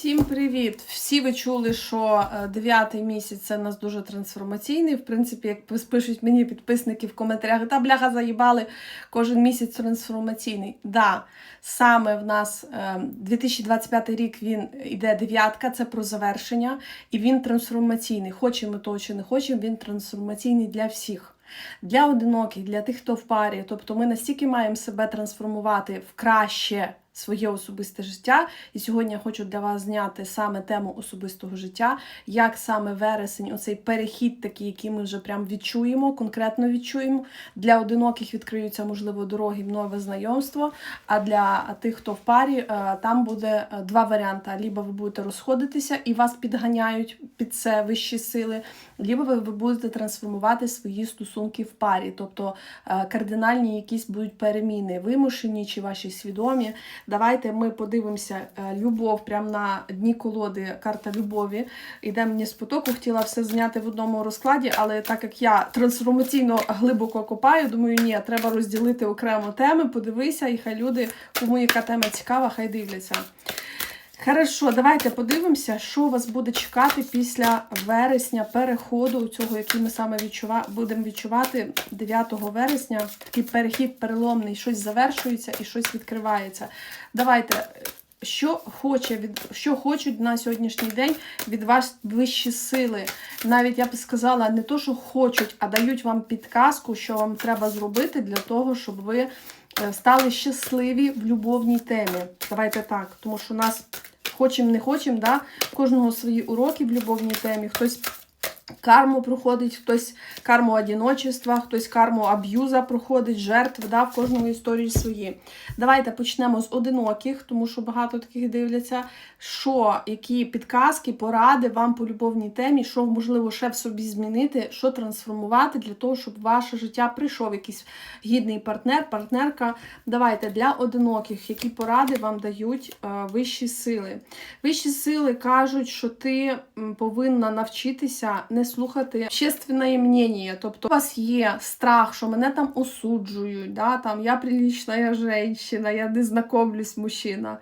Всім привіт! Всі ви чули, що е, дев'ятий місяць це у нас дуже трансформаційний. В принципі, як пишуть мені підписники в коментарях, та бляха заїбали кожен місяць трансформаційний. Да, саме в нас е, 2025 рік він іде дев'ятка, це про завершення, і він трансформаційний. Хочемо того чи не хочемо, він трансформаційний для всіх. Для одиноких, для тих, хто в парі. Тобто ми настільки маємо себе трансформувати в краще своє особисте життя. І сьогодні я хочу для вас зняти саме тему особистого життя, як саме вересень, оцей перехід, такий, який ми вже прям відчуємо, конкретно відчуємо. Для одиноких відкриються, можливо, дороги в нове знайомство. А для тих, хто в парі, е, там буде е, два варіанти: либо ви будете розходитися і вас підганяють під це вищі сили, либо ви, ви будете трансформувати свої стосунки в парі, тобто е, кардинальні якісь будуть переміни, вимушені чи ваші свідомі. Давайте ми подивимося е, любов прямо на дні колоди, карта любові. Іде мені з потоку, хотіла все зняти в одному розкладі, але так як я трансформаційно глибоко копаю, думаю, ні, треба розділити окремо теми, подивися, і хай люди, кому яка тема цікава, хай дивляться. Хорошо, давайте подивимося, що вас буде чекати після вересня переходу цього, який ми саме відчува... будемо відчувати 9 вересня. Такий перехід переломний, щось завершується і щось відкривається. Давайте, що хоче від що хочуть на сьогоднішній день від вас вищі сили. Навіть я б сказала, не то, що хочуть, а дають вам підказку, що вам треба зробити для того, щоб ви е, стали щасливі в любовній темі. Давайте так, тому що у нас хочемо, не хочемо, да? кожного свої уроки в любовній темі. Хтось карму проходить, хтось карму одиночества, хтось карму аб'юза проходить, жертв, да? в кожного історії свої. Давайте почнемо з одиноких, тому що багато таких дивляться, що, які підказки, поради вам по любовній темі, що можливо ще в собі змінити, що трансформувати для того, щоб в ваше життя прийшов якийсь гідний партнер, партнерка. Давайте для одиноких, які поради вам дають е, вищі сили. Вищі сили кажуть, що ти повинна навчитися не слухати общественне мнення. Тобто у вас є страх, що мене там осуджують, да, там я прилічна жінка, я не знакомлюсь мужчина.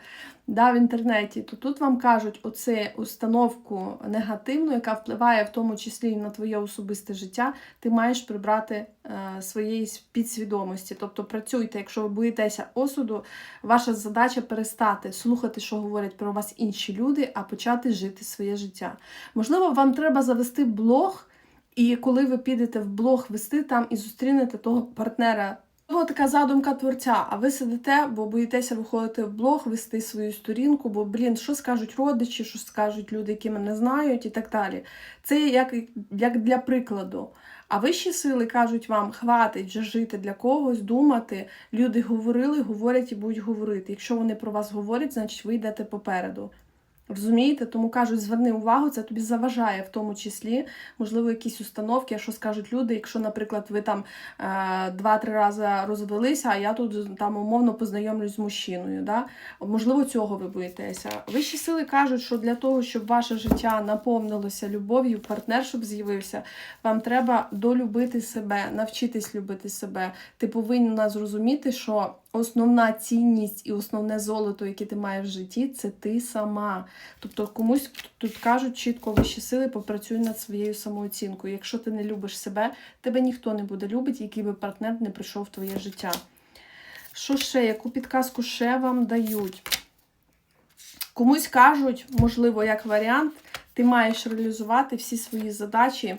Да, в інтернеті, то тут вам кажуть оце установку негативну, яка впливає в тому числі і на твоє особисте життя, ти маєш прибрати е, своєї підсвідомості. Тобто працюйте, якщо ви боїтеся осуду, ваша задача перестати слухати, що говорять про вас інші люди, а почати жити своє життя. Можливо, вам треба завести блог, і коли ви підете в блог вести там і зустрінете того партнера. Можливо, така задумка творця, а ви сидите, бо боїтеся виходити в блог, вести свою сторінку, бо, блін, що скажуть родичі, що скажуть люди, які мене знають, і так далі. Це як, як для прикладу. А вищі сили кажуть вам, хватить вже жити для когось, думати. Люди говорили, говорять і будуть говорити. Якщо вони про вас говорять, значить ви йдете попереду. Розумієте? Тому кажуть, зверни увагу, це тобі заважає в тому числі, можливо, якісь установки, що скажуть люди, якщо, наприклад, ви там е, два-три рази розвелися, а я тут там умовно познайомлюсь з мужчиною. Да? Можливо, цього ви боїтеся. Вищі сили кажуть, що для того, щоб ваше життя наповнилося любов'ю, партнер, щоб з'явився, вам треба долюбити себе, навчитись любити себе. Ти повинна зрозуміти, що основна цінність і основне золото, яке ти маєш в житті, це ти сама. Тобто комусь тут кажуть чітко вищі сили, попрацюй над своєю самооцінкою. Якщо ти не любиш себе, тебе ніхто не буде любити, який би партнер не прийшов в твоє життя. Що ще? Яку підказку ще вам дають? Комусь кажуть, можливо, як варіант, ти маєш реалізувати всі свої задачі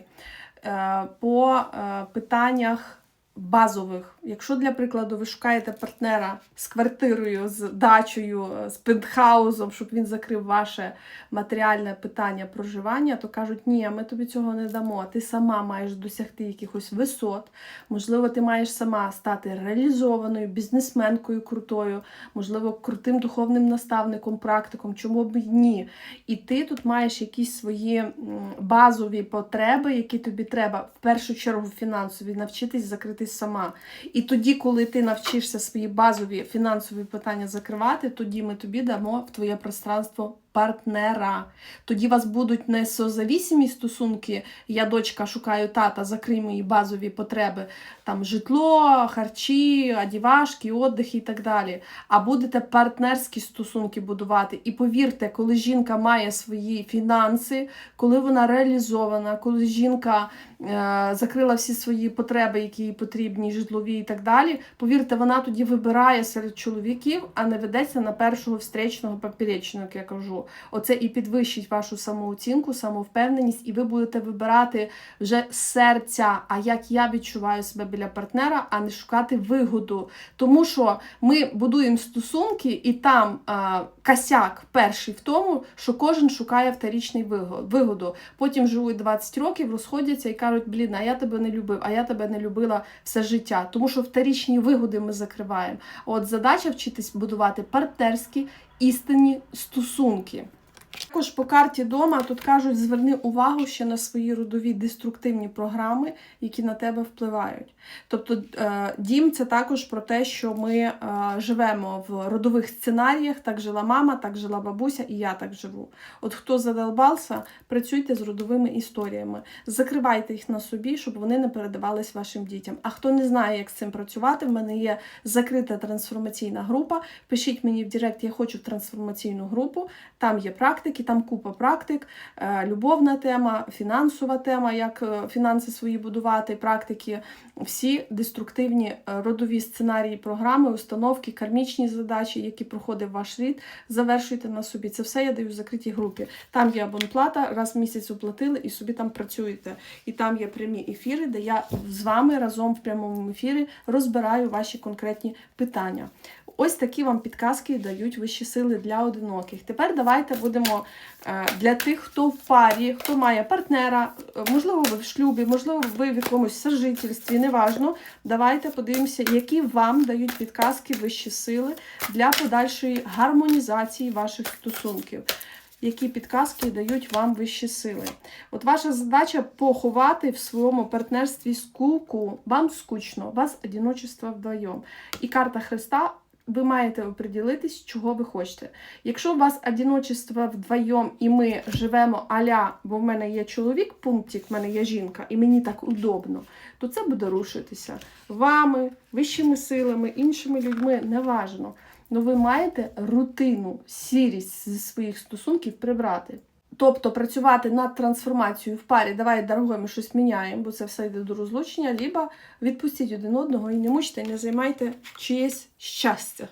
е, по е, питаннях базових. Якщо, для прикладу, ви шукаєте партнера з квартирою, з дачею, з пентхаузом, щоб він закрив ваше матеріальне питання проживання, то кажуть, ні, ми тобі цього не дамо. Ти сама маєш досягти якихось висот. Можливо, ти маєш сама стати реалізованою, бізнесменкою крутою, можливо, крутим духовним наставником, практиком, чому б ні. І ти тут маєш якісь свої базові потреби, які тобі треба, в першу чергу фінансові, навчитись закрити сама. І тоді, коли ти навчишся свої базові фінансові питання закривати, тоді ми тобі дамо в твоє пространство партнера. Тоді вас будуть не созавісімі стосунки. Я дочка шукаю тата, закрий мої базові потреби, там житло, харчі, одівашки, отдих і так далі. А будете партнерські стосунки будувати. І повірте, коли жінка має свої фінанси, коли вона реалізована, коли жінка е, закрила всі свої потреби, які їй потрібні, житлові і так далі. Повірте, вона тоді вибирає серед чоловіків, а не ведеться на першого встречного поперечного, як я кажу. Оце і підвищить вашу самооцінку, самовпевненість, і ви будете вибирати вже серця, а як я відчуваю себе біля партнера, а не шукати вигоду. Тому що ми будуємо стосунки, і там а, косяк перший в тому, що кожен шукає вторічний вигоду. Потім живуть 20 років, розходяться і кажуть, блін, а я тебе не любив, а я тебе не любила все життя. Тому що вторічні вигоди ми закриваємо. От задача вчитись будувати партнерські істинні стосунки. Також по карті дома тут кажуть, зверни увагу ще на свої родові деструктивні програми, які на тебе впливають. Тобто е, дім це також про те, що ми е, живемо в родових сценаріях. Так жила мама, так жила бабуся, і я так живу. От хто задолбався, працюйте з родовими історіями, закривайте їх на собі, щоб вони не передавались вашим дітям. А хто не знає, як з цим працювати, в мене є закрита трансформаційна група. Пишіть мені в Директ, я хочу в трансформаційну групу. Там є практики, там купа практик, е, любовна тема, фінансова тема, як е, фінанси свої будувати, практики, всі деструктивні е, родові сценарії, програми, установки, кармічні задачі, які проходив ваш рід, завершуйте на собі. Це все я даю в закритій групі. Там є абонплата, раз в місяць оплатили і собі там працюєте. І там є прямі ефіри, де я з вами разом в прямому ефірі розбираю ваші конкретні питання. Ось такі вам підказки дають вищі сили для одиноких. Тепер давайте будемо е, для тих, хто в парі, хто має партнера, е, можливо, ви в шлюбі, можливо, ви в якомусь сожительстві, неважно. Давайте подивимося, які вам дають підказки вищі сили для подальшої гармонізації ваших стосунків. Які підказки дають вам вищі сили? От ваша задача поховати в своєму партнерстві скуку. Вам скучно, вас одиночество вдвоєм. І карта Христа ви маєте оприділитись, чого ви хочете. Якщо у вас одиночество вдвоєм і ми живемо аля, бо в мене є чоловік, пунктик, в мене є жінка, і мені так удобно, то це буде рушитися вами, вищими силами, іншими людьми, неважно. Ну ви маєте рутину, сірість зі своїх стосунків прибрати. Тобто працювати над трансформацією в парі, давай, дорогой, ми щось міняємо, бо це все йде до розлучення, либо відпустіть один одного і не мучте, не займайте чиєсь щастя.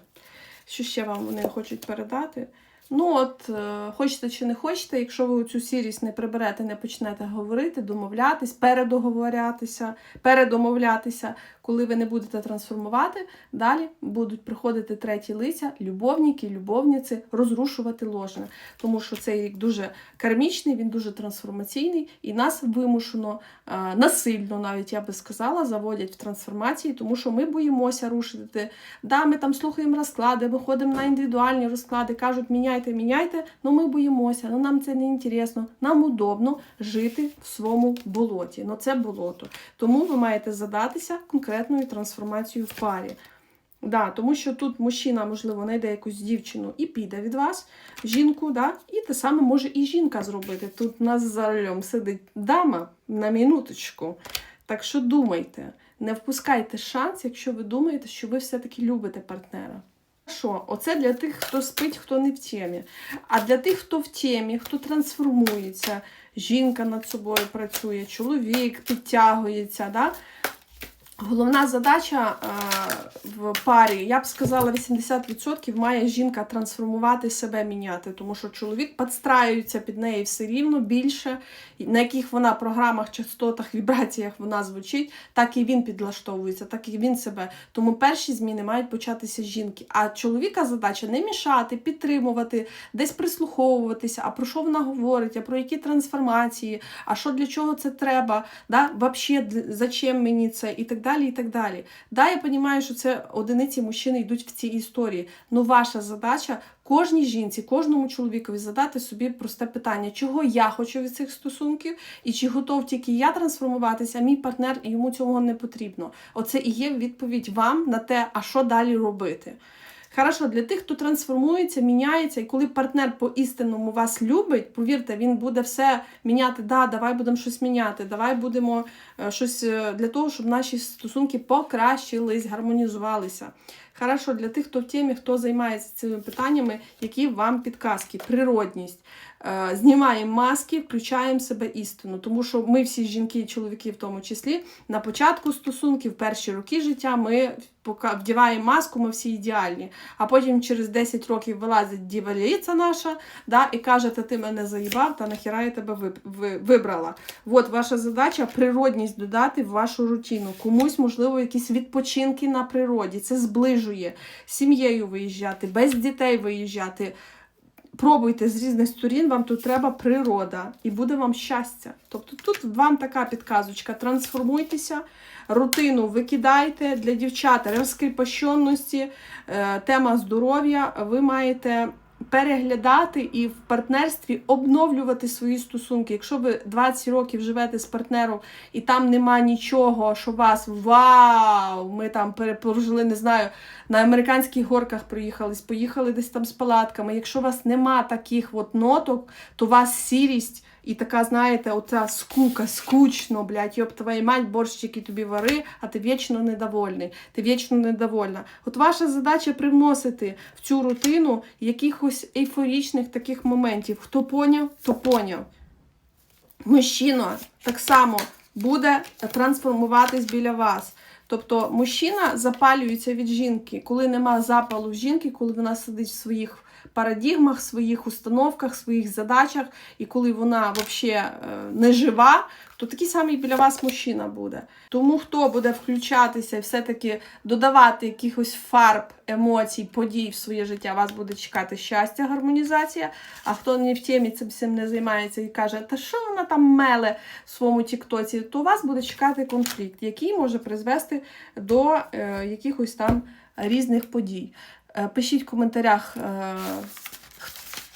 Що ще вам вони хочуть передати? Ну, от, е, хочете чи не хочете, якщо ви цю сірість не приберете, не почнете говорити, домовлятись, передоговорятися, передомовлятися, коли ви не будете трансформувати, далі будуть приходити треті лиця, любовники, любовниці, розрушувати ложне. Тому що цей рік дуже кармічний, він дуже трансформаційний, і нас вимушено, е, насильно, навіть я би сказала, заводять в трансформації, тому що ми боїмося рушити. Да, ми там слухаємо розклади, ми ходимо на індивідуальні розклади, кажуть, міняйте, міняйте. Ну ми боїмося, ну нам це не інтересно. Нам удобно жити в своєму болоті. Ну це болото. Тому ви маєте задатися конкретною трансформацією в парі. Да, тому що тут мужчина, можливо, знайде якусь дівчину і піде від вас, жінку, да, і те саме може і жінка зробити. Тут у нас за рулем сидить дама на минуточку. Так що думайте, не впускайте шанс, якщо ви думаєте, що ви все-таки любите партнера. Що? Оце для тих, хто спить, хто не в темі. А для тих, хто в темі, хто трансформується, жінка над собою працює, чоловік підтягується. Да? Головна задача е, в парі, я б сказала, 80% має жінка трансформувати себе, міняти, тому що чоловік підстраюється під неї все рівно більше, на яких вона програмах, частотах, вібраціях вона звучить, так і він підлаштовується, так і він себе. Тому перші зміни мають початися з жінки. А чоловіка задача не мішати, підтримувати, десь прислуховуватися, а про що вона говорить, а про які трансформації, а що для чого це треба, да? Вообще, зачем мені це і так далі. І так далі. Да, я розумію, що це одиниці мужчини йдуть в цій історії. але ваша задача кожній жінці, кожному чоловікові задати собі просте питання, чого я хочу від цих стосунків, і чи готов тільки я трансформуватися, а мій партнер йому цього не потрібно. Оце і є відповідь вам на те, а що далі робити. Хорошо, для тих, хто трансформується, міняється, і коли партнер по-істинному вас любить, повірте, він буде все міняти. Да, давай будемо щось міняти, давай будемо е, щось е, для того, щоб наші стосунки покращились, гармонізувалися. Хорошо, для тих, хто в темі, хто займається цими питаннями, які вам підказки, природність. Е, Знімаємо маски, включаємо себе істину. Тому що ми всі жінки і чоловіки, в тому числі, на початку стосунків, перші роки життя, ми вдіваємо маску, ми всі ідеальні. А потім через 10 років вилазить діваліця наша да, і каже, та ти мене заїбав, та нахіра я тебе вибрала. От ваша задача природність додати в вашу рутину. Комусь, можливо, якісь відпочинки на природі. Це зближує. Сім'єю виїжджати, без дітей виїжджати. Пробуйте з різних сторін, вам тут треба природа, і буде вам щастя. Тобто тут вам така підказочка: трансформуйтеся, рутину викидайте для дівчат розкріпощеності, е, тема здоров'я. Ви маєте переглядати і в партнерстві обновлювати свої стосунки. Якщо ви 20 років живете з партнером і там нема нічого, що вас вау, ми там перепорожили, не знаю, на американських горках проїхались, поїхали десь там з палатками. Якщо у вас нема таких от ноток, то у вас сірість. І така, знаєте, оця скука, скучно, блядь, йоп, твоя мать, борщики тобі вари, а ти вічно недовольний, ти вічно недовольна. От ваша задача привносити в цю рутину якихось ейфорічних таких моментів. Хто поняв, то поняв. Мужчина так само буде трансформуватись біля вас. Тобто мужчина запалюється від жінки, коли нема запалу в жінки, коли вона сидить в своїх парадігмах, своїх установках, своїх задачах, і коли вона взагалі не жива, то такий самий біля вас мужчина буде. Тому хто буде включатися і все-таки додавати якихось фарб, емоцій, подій в своє життя, вас буде чекати щастя, гармонізація. А хто не в темі цим всім не займається і каже, та що вона там меле в своєму тіктоці, то вас буде чекати конфлікт, який може призвести до е, якихось там різних подій. Е, Пишіть в коментарях, е,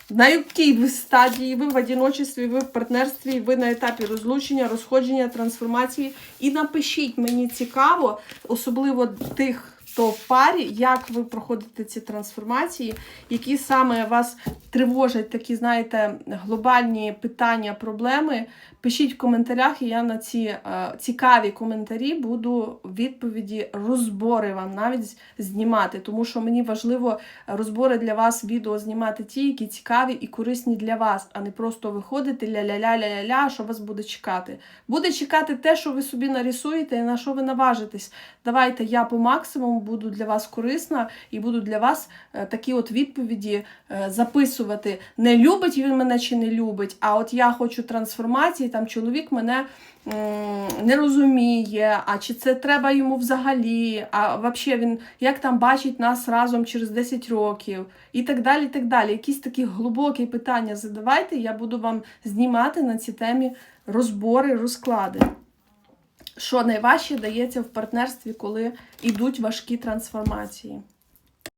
на якій ви стадії, ви в одиночестві, ви в партнерстві, ви на етапі розлучення, розходження, трансформації. І напишіть, мені цікаво, особливо тих, хто в парі, як ви проходите ці трансформації, які саме вас тривожать такі, знаєте, глобальні питання, проблеми. Пишіть в коментарях, і я на ці е, цікаві коментарі буду відповіді, розбори вам навіть знімати. Тому що мені важливо розбори для вас, відео знімати ті, які цікаві і корисні для вас, а не просто виходити ля-ля-ля-ля-ля-ля, що вас буде чекати. Буде чекати те, що ви собі нарисуєте і на що ви наважитесь. Давайте я по максимуму буду для вас корисна і буду для вас е, такі от відповіді е, записувати. Не любить він мене чи не любить, а от я хочу трансформації, там чоловік мене не розуміє, а чи це треба йому взагалі, а взагалі він як там бачить нас разом через 10 років і так далі. і так далі. Якісь такі глибокі питання задавайте, я буду вам знімати на ці темі розбори, розклади. Що найважче дається в партнерстві, коли йдуть важкі трансформації.